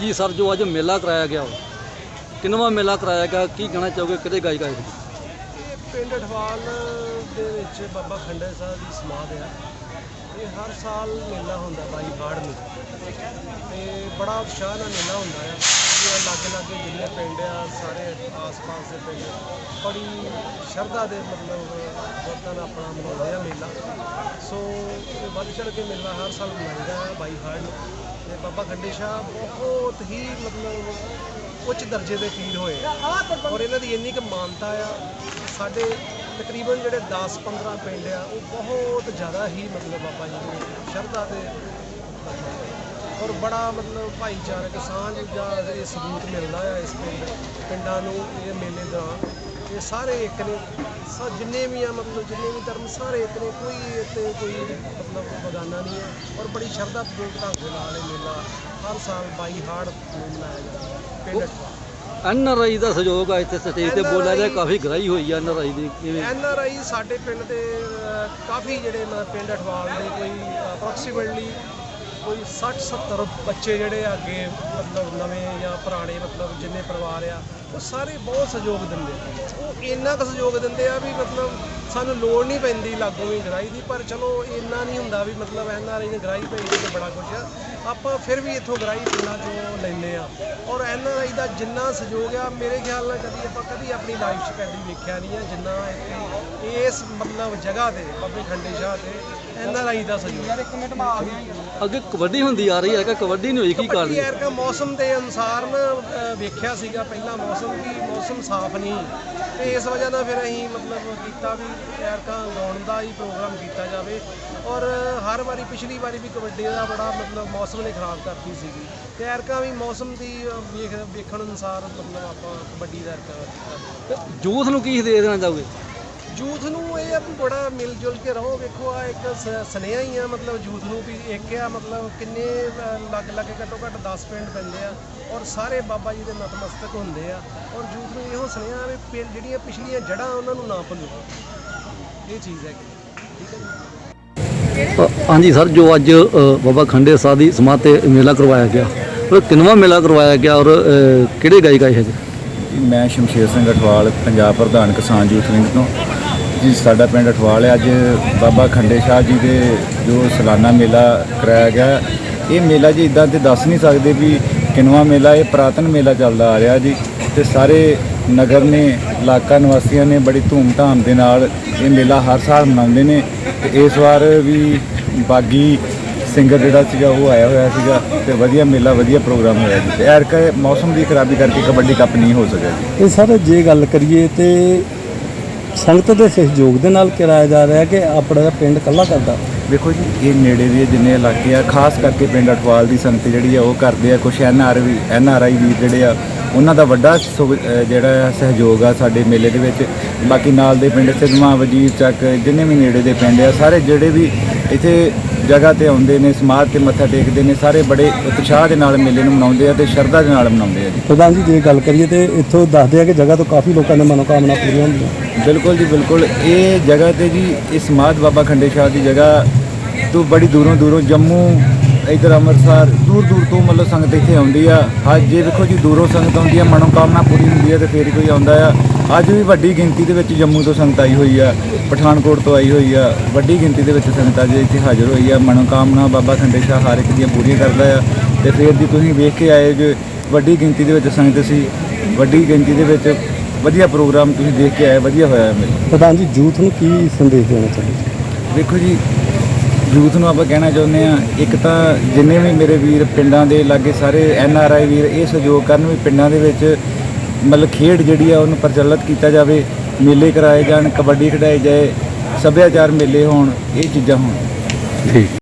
ਜੀ ਸਰ, ਜੋ ਅੱਜ ਮੇਲਾ ਕਰਾਇਆ ਗਿਆ ਕਿੰਨਵਾਂ ਮੇਲਾ ਕਰਾਇਆ ਗਿਆ, ਕੀ ਕਹਿਣਾ ਚਾਹੋਗੇ, ਕਿਹਦੇ ਗਾਇਕ ਆਏ ਸੀ ਇਹ ਪਿੰਡ ਅਠਵਾਲ ਦੇ ਵਿੱਚ ਬਾਬਾ ਖੰਡੇ ਸਾਹਿਬ ਦੀ ਸਮਾਧ ਆ। ਇਹ ਹਰ ਸਾਲ ਮੇਲਾ ਹੁੰਦਾ ਬਾਈ ਬਾੜ ਨੂੰ। ਤੇ ਬੜਾ ਉਤਸ਼ਾਹ ਨਾਲ ਮੇਲਾ ਹੁੰਦਾ ਆ। ਇਹ ਲਾਗੇ ਲਾਗੇ ਜਿੰਨੇ ਪਿੰਡ ਆ, ਸਾਰੇ ਆਸ-ਪਾਸ ਦੇ ਪਿੰਡ, ਬੜੀ ਸ਼ਰਧਾ ਦੇ ਮਤਲਬ ਵਰਤਾਂ ਨਾਲ ਆਪਣਾ ਮਨਾਉਂਦੇ ਆ ਮੇਲਾ। ਸੋ ਇਹ ਵੱਧ ਚੜ ਕੇ ਮੇਲਾ ਹਰ ਸਾਲ ਮਨਾਉਂਦਾ ਹੈ ਬਾਈ ਹਾੜ ਨੂੰ ਤੇ ਬਾਬਾ ਖੰਡੇ ਸ਼ਾਹ ਬਹੁਤ ਹੀ ਮਤਲਬ ਉੱਚ ਦਰਜੇ ਦੇ ਪੀਰ ਹੋਏ ਆ। ਔਰ ਇਹਨਾਂ ਦੀ ਇੰਨੀ ਕੁ ਮਾਨਤਾ ਆ, ਸਾਡੇ ਤਕਰੀਬਨ ਜਿਹੜੇ 10-15 ਪਿੰਡ ਆ, ਉਹ ਬਹੁਤ ਜ਼ਿਆਦਾ ਹੀ ਮਤਲਬ ਬਾਬਾ ਜੀ ਨੂੰ ਸ਼ਰਧਾ ਦੇ ਔਰ ਬੜਾ ਮਤਲਬ ਭਾਈਚਾਰਕ ਸਾਂਝ ਦਾ ਇਹ ਸਬੂਤ ਮਿਲਦਾ ਆ ਇਸ ਪਿੰਡ ਪਿੰਡਾਂ ਨੂੰ ਇਹ ਮੇਲੇ ਦੌਰਾਨ ਇਹ ਸਾਰੇ ਇੱਕ ਨੇ ਸਾ ਜਿੰਨੇ ਵੀ ਆ ਮਤਲਬ ਜਿੰਨੇ ਵੀ ਧਰਮ ਸਾਰੇ ਇੱਕ ਨੇ। ਕੋਈ ਇੱਥੇ ਕੋਈ ਮਤਲਬ ਬਗਾਨਾ ਨਹੀਂ ਹੈ। ਔਰ ਬੜੀ ਸ਼ਰਧਾ ਪੂਰਵਕ ਢੰਗ ਦੇ ਨਾਲ ਇਹ ਮੇਲਾ ਹਰ ਸਾਲ 22 ਹਾੜ ਨੂੰ ਮਨਾਇਆ ਜਾਂਦਾ ਪਿੰਡ ਅਠਵਾ। ਐਨ ਆਰ ਆਈ ਦਾ ਸਹਿਯੋਗ ਆ ਇੱਥੇ ਸਟੇਜ ਤੇ ਬੋਲਿਆ ਗਿਆ ਕਾਫੀ ਗ੍ਰਾਈ ਹੋਈ ਆ ਐਨ ਆਰ ਆਈ ਦੀ ਕਿਵੇਂ? ਐਨ ਆਰ ਆਈ ਸਾਡੇ ਪਿੰਡ ਦੇ ਕਾਫੀ ਜਿਹੜੇ ਪਿੰਡ ਅਠਵਾਲ ਦੇ ਕੋਈ ਅਪਰੋਕਸੀਮੇਟਲੀ ਕੋਈ 60 70 ਬੱਚੇ ਜਿਹੜੇ ਆ ਅੱਗੇ ਮਤਲਬ ਨਵੇਂ ਜਾਂ ਪੁਰਾਣੇ ਮਤਲਬ ਜਿੰਨੇ ਪਰਿਵਾਰ ਆ, ਉਹ ਸਾਰੇ ਬਹੁਤ ਸਹਿਯੋਗ ਦਿੰਦੇ ਉਹ ਇੰਨਾ ਕੁ ਸਹਿਯੋਗ ਦਿੰਦੇ ਆ ਵੀ ਮਤਲਬ ਸਾਨੂੰ ਲੋੜ ਨਹੀਂ ਪੈਂਦੀ ਲਾਗੋਂ ਵੀ ਗਰਾਈ ਦੀ, ਪਰ ਚਲੋ ਇੰਨਾ ਨਹੀਂ ਹੁੰਦਾ ਵੀ ਮਤਲਬ ਐਨ ਆਰ ਆਈ ਨੇ ਗਰਾਈ ਭੇਜੀ ਤੇ ਬੜਾ ਕੁਝ ਆ। ਆਪਾਂ ਫਿਰ ਵੀ ਇੱਥੋਂ ਗਰਾਈ ਪਿੰਡਾਂ ਚੋਂ ਲੈਂਦੇ ਆ। ਔਰ ਐਨ ਆਰ ਆਈ ਦਾ ਜਿੰਨਾ ਸਹਿਯੋਗ ਆ, ਮੇਰੇ ਖਿਆਲ ਨਾਲ ਕਦੀ ਆਪਾਂ ਕਦੀ ਆਪਣੀ ਲਾਈਫ 'ਚ ਕਦੀ ਵੇਖਿਆ ਨਹੀਂ ਆ ਜਿੰਨਾ ਇੱਥੇ ਇਸ ਮਤਲਬ ਜਗ੍ਹਾ ਤੇ ਬਾਬੇ ਖੰਡੇ ਸ਼ਾਹ ਤੇ ਐਨ ਆਰ ਆਈ ਦਾ ਸਹਿਯੋਗ। ਯਾਰ ਇੱਕ ਮਿੰਟ ਅੱਗੇ ਕਬੱਡੀ ਹੁੰਦੀ ਆ ਰਹੀ ਹੈ ਕਿ ਕਬੱਡੀ ਨਹੀਂ ਹੋਈ ਕੀ ਕਾਰਨ ਯਾਰ ਕਾ ਮੌਸਮ ਦੇ ਅਨੁਸਾਰ ਨਾ ਵੇਖਿਆ ਸੀਗਾ ਪਹਿਲਾਂ ਮੌਸਮ ਵੀ ਮੌਸਮ ਸਾਫ਼ ਨਹੀਂ। ਤੇ ਇਸ ਵਜ੍ਹਾ ਨਾਲ ਫਿਰ ਅਸੀਂ ਮਤਲਬ ਕੀਤਾ ਵੀ ਯਾਰ ਕਾ ਗਾਉਣ ਦਾ ਹੀ ਪ੍ਰੋਗਰਾਮ ਕੀਤਾ ਜਾਵੇ। ਔਰ ਹਰ ਵਾਰੀ ਪਿਛਲੀ ਵਾਰੀ ਵੀ ਕਬੱਡੀ ਦਾ ਬੜਾ ਮਤਲਬ ਮੌਸਮ ਨੇ ਖਰਾਬ ਕਰਤੀ ਸੀਗੀ। ਤੇ ਯਾਰ ਕਾ ਵੀ ਮੌਸਮ ਦੀ ਵੇਖਣ ਅਨੁਸਾਰ ਮਤਲਬ ਆਪਾਂ ਕਬੱਡੀ ਦਾ ਐਰਕਾ ਯੂਥ ਨੂੰ ਕੀ ਦੇ ਦੇਣਾ ਚਾਹੋਗੇ? ਯੂਥ ਨੂੰ ਇਹ ਆ ਵੀ ਬੜਾ ਮਿਲ ਜੁਲ ਕੇ ਰਹੋ ਵੇਖੋ ਆ ਇੱਕ ਸੁਨੇਹਾ ਹੀ ਆ ਮਤਲਬ ਯੂਥ ਨੂੰ ਵੀ ਇੱਕ ਆ ਮਤਲਬ ਕਿੰਨੇ ਲੱਗ ਲੱਗ ਘੱਟੋ ਘੱਟ 10 ਪਿੰਡ ਪੈਂਦੇ ਆ ਔਰ ਸਾਰੇ ਬਾਬਾ ਜੀ ਦੇ ਨਤਮਸਤਕ ਹੁੰਦੇ ਆ ਔਰ ਯੂਥ ਨੂੰ ਇਹੋ ਸੁਨੇਹਾ ਵੀ ਪਿੰਡ ਜਿਹੜੀਆਂ ਪਿਛਲੀਆਂ ਜੜ੍ਹਾਂ ਉਹਨਾਂ ਨੂੰ ਨਾ ਭੁੱਲੋ। ਇਹ ਚੀਜ਼ ਹੈ ਠੀਕ ਹੈ ਜੀ? ਹਾਂਜੀ ਸਰ ਜੋ ਅੱਜ ਬਾਬਾ ਖੰਡੇ ਸਾਹਿਬ ਦੀ ਸਮਾਧ ਤੇ ਮੇਲਾ ਕਰਵਾਇਆ ਗਿਆ ਉਹ ਕਿੰਨਵਾਂ ਮੇਲਾ ਕਰਵਾਇਆ ਗਿਆ ਔਰ ਕਿਹੜੇ ਗਾਇਕ ਆਏ ਹੈਗੇ? ਮੈਂ ਸ਼ਮਸ਼ੇਰ ਸਿੰਘ ਅਠਵਾਲ ਪੰਜਾਬ ਪ੍ਰਧਾਨ ਕਿਸਾਨ ਯੂਥ ਵਿੰਗ ਤੋਂ। ਜੀ, ਸਾਡਾ ਪਿੰਡ ਅਠਵਾਲ ਹੈ। ਅੱਜ ਬਾਬਾ ਖੰਡੇ ਸ਼ਾਹ ਜੀ ਦੇ ਜੋ ਸਾਲਾਨਾ ਮੇਲਾ ਕਰਾਇਆ ਗਿਆ ਇਹ ਮੇਲਾ ਜੀ ਇਦਾਂ ਤੇ ਦੱਸ ਨਹੀਂ ਸਕਦੇ ਵੀ ਕਿੰਨਵਾਂ ਮੇਲਾ, ਇਹ ਪ੍ਰਾਤਨ ਮੇਲਾ ਚੱਲਦਾ ਆ ਰਿਹਾ ਜੀ। ਤੇ ਸਾਰੇ ਨਗਰ ਨੇ, ਇਲਾਕਾ ਨਿਵਾਸੀਆਂ ਨੇ ਬੜੀ ਧੂਮ-ਧਾਮ ਦੇ ਨਾਲ ਇਹ ਮੇਲਾ ਹਰ ਸਾਲ ਮਨਾਉਂਦੇ ਨੇ। ਤੇ ਇਸ ਵਾਰ ਵੀ ਬਾਗੀ ਸਿੰਗਰ ਜਿਹੜਾ ਸੀਗਾ, ਉਹ ਆਇਆ ਹੋਇਆ ਸੀਗਾ ਤੇ ਵਧੀਆ ਮੇਲਾ, ਵਧੀਆ ਪ੍ਰੋਗਰਾਮ ਹੋਇਆ ਜੀ। ਤੇ ਐਰਕਾ ਮੌਸਮ ਦੀ ਖਰਾਬੀ ਕਰਕੇ ਕਬੱਡੀ ਕੱਪ ਨਹੀਂ ਹੋ ਸਕਿਆ ਜੀ। ਇਹ ਸਰ, ਜੇ ਗੱਲ ਕਰੀਏ ਤੇ ਸੰਗਤ ਦੇ ਸਹਿਯੋਗ ਦੇ ਨਾਲ ਕਿਰਾਇਆ ਜਾ ਰਿਹਾ ਕਿ ਆਪਣਾ ਪਿੰਡ ਇਕੱਲਾ ਕਰਦਾ। ਵੇਖੋ ਜੀ, ਇਹ ਨੇੜੇ ਦੇ ਜਿੰਨੇ ਇਲਾਕੇ ਆ, ਖਾਸ ਕਰਕੇ ਪਿੰਡ ਅਠਵਾਲ ਦੀ ਸੰਗਤ ਜਿਹੜੀ ਆ, ਉਹ ਕਰਦੇ ਆ ਕੁਝ N R we, N R I ਵੀਰ ਜਿਹੜੇ ਆ, ਉਹਨਾਂ ਦਾ ਵੱਡਾ ਸੁਗ- ਜਿਹੜਾ ਆ ਸਹਿਯੋਗ ਆ ਸਾਡੇ ਮੇਲੇ ਦੇ ਵਿੱਚ। ਬਾਕੀ ਨਾਲ ਦੇ ਪਿੰਡ ਸਿਗਮਾ ਵਜੀਰ ਚੱਕ, ਜਿੰਨੇ ਵੀ ਨੇੜੇ ਦੇ ਪਿੰਡ ਆ, ਸਾਰੇ ਜਿਹੜੇ ਵੀ ਇੱਥੇ ਜਗ੍ਹਾ ਤੇ ਆਉਂਦੇ ਨੇ ਸਮਾਧ ਤੇ ਮੱਥਾ ਟੇਕਦੇ ਨੇ ਸਾਰੇ ਬੜੇ ਉਤਸ਼ਾਹ ਦੇ ਨਾਲ ਮੇਲੇ ਨੂੰ ਮਨਾਉਂਦੇ ਆ ਤੇ ਸ਼ਰਧਾ ਦੇ ਨਾਲ ਮਨਾਉਂਦੇ ਆ ਜੀ। ਪ੍ਰਧਾਨ ਜੀ ਜੇ ਗੱਲ ਕਰੀਏ ਤੇ ਇੱਥੋਂ ਦੱਸਦੇ ਆ ਕਿ ਜਗ੍ਹਾ ਤੋਂ ਕਾਫੀ ਲੋਕਾਂ ਦੇ ਮਨੋਕਾਮਨਾ ਪੂਰੀਆਂ ਹੁੰਦੀਆਂ। ਬਿਲਕੁਲ ਜੀ ਬਿਲਕੁਲ। ਇਹ ਜਗ੍ਹਾ ਤੇ ਜੀ ਇਹ ਸਮਾਧ ਬਾਬਾ ਖੰਡੇ ਸ਼ਾਹ ਦੀ ਜਗ੍ਹਾ ਤੋਂ ਬੜੀ ਦੂਰੋਂ ਦੂਰੋਂ ਜੰਮੂ ਇਧਰ ਅੰਮ੍ਰਿਤਸਰ ਦੂਰ ਦੂਰ ਤੋਂ ਮਤਲਬ ਸੰਗਤ ਇੱਥੇ ਆਉਂਦੀ ਆ। ਅੱਜ ਜੇ ਵੇਖੋ ਜੀ ਦੂਰੋਂ ਸੰਗਤ ਆਉਂਦੀ ਆ ਮਨੋਕਾਮਨਾ ਪੂਰੀ ਹੁੰਦੀ ਆ ਤੇ ਫੇਰ ਕੋਈ ਆਉਂਦਾ ਆ। ਅੱਜ ਵੀ ਵੱਡੀ ਗਿਣਤੀ ਦੇ ਵਿੱਚ ਜੰਮੂ ਤੋਂ ਸੰਗਤ ਆਈ ਹੋਈ ਆ ਪਠਾਨਕੋਟ ਤੋਂ ਆਈ ਹੋਈ ਆ। ਵੱਡੀ ਗਿਣਤੀ ਦੇ ਵਿੱਚ ਸੰਗਤ ਅੱਜ ਇੱਥੇ ਹਾਜ਼ਰ ਹੋਈ ਆ। ਮਨੋਕਾਮਨਾ ਬਾਬਾ ਖੰਡੇ ਸ਼ਾਹ ਹਰ ਇੱਕ ਦੀਆਂ ਪੂਰੀਆਂ ਕਰਦਾ ਆ। ਤੇ ਫੇਰ ਜੀ ਤੁਸੀਂ ਵੇਖ ਕੇ ਆਏ ਜੋ ਵੱਡੀ ਗਿਣਤੀ ਦੇ ਵਿੱਚ ਸੰਗਤ ਸੀ। ਵੱਡੀ ਗਿਣਤੀ ਦੇ ਵਿੱਚ ਵਧੀਆ ਪ੍ਰੋਗਰਾਮ ਤੁਸੀਂ ਦੇਖ ਕੇ ਆਏ ਵਧੀਆ ਹੋਇਆ ਮੇਰੇ। ਪ੍ਰਧਾਨ ਜੀ ਯੂਥ ਨੂੰ ਕੀ ਸੰਦੇਸ਼ ਦੇਣਾ ਚਾਹੁੰਦੇ ਦੇਖੋ ਜੀ ਯੂਥ ਨੂੰ ਆਪਾਂ ਕਹਿਣਾ ਚਾਹੁੰਦੇ ਆ ਇੱਕ ਤਾਂ ਜਿੰਨੇ ਵੀ ਮੇਰੇ ਵੀਰ ਪਿੰਡਾਂ ਦੇ ਲਾਗੇ ਸਾਰੇ ਐਨ ਆਰ ਆਈ ਵੀਰ, ਇਹ ਸਹਿਯੋਗ ਕਰਨ ਵੀ ਪਿੰਡਾਂ ਦੇ ਵਿੱਚ ਮਤਲਬ ਖੇਡ ਜਿਹੜੀ ਆ ਉਹਨੂੰ ਪ੍ਰਚਲਿਤ ਕੀਤਾ ਜਾਵੇ, ਮੇਲੇ ਕਰਾਏ ਜਾਣ, ਕਬੱਡੀ ਖਿਡਾਈ ਜਾਏ, ਸੱਭਿਆਚਾਰ ਮੇਲੇ ਹੋਣ, ਇਹ ਚੀਜ਼ਾਂ ਹੋਣ। ਠੀਕ।